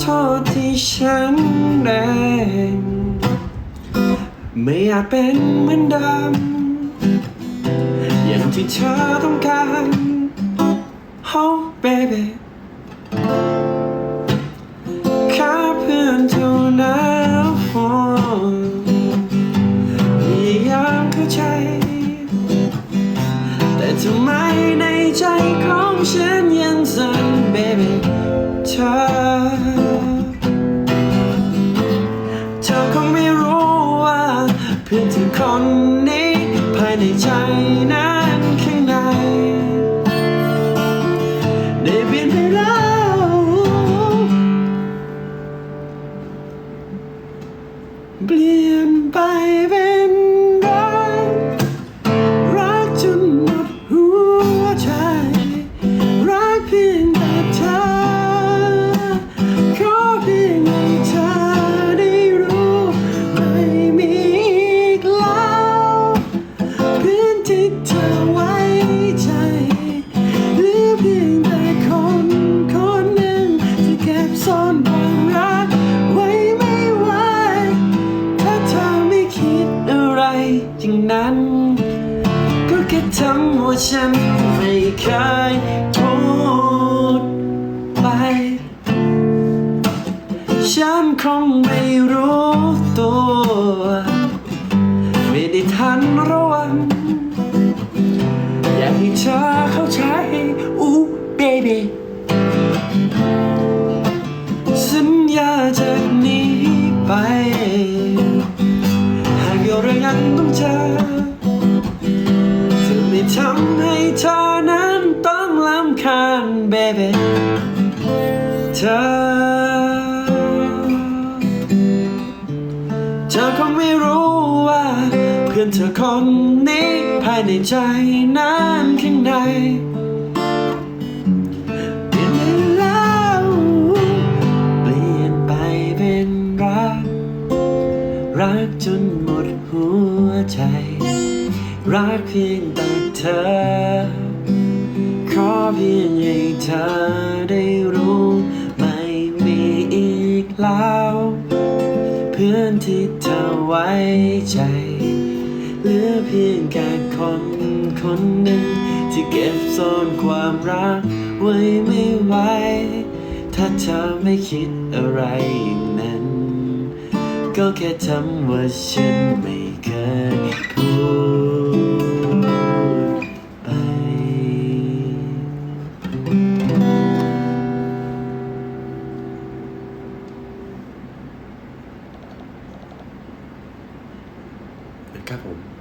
โทษที่ฉันแรงไม่อยากเป็นเหมือนเดิมอย่างที่เธอต้องการ Oh baby แค่พื่นเท่านั้นพยายามเข้าใจ แต่ทำไมในใจของฉัน พื่อนเธอคนนี้ภายในใจนะ ก็แค่ทำว่าฉันไม่เคยพูดไป ฉันคงไม่รู้ตัว ไม่ได้ทันระวัง อยากให้เธอเข้าใจอู้เ baby เธอ เธอคงไม่รู้ว่า เพื่อนเธอคนนี้ ภายในใจนั้นข้างในเปลี่ยนไปแล้วเปลี่ยนไปเป็นรัก รักจนหมดหัวใจ รักเพียงแต่เธอ ล่า เพื่อนที่เธอไว้ใจ เหลือเพียงแค่คนคนหนึ่ง ที่เก็บซ่อนความรักไว้ไม่ไหว ถ้าเธอไม่คิดอะไรอย่างนั้น ก็แค่ทำว่าฉันไม่ ครับผม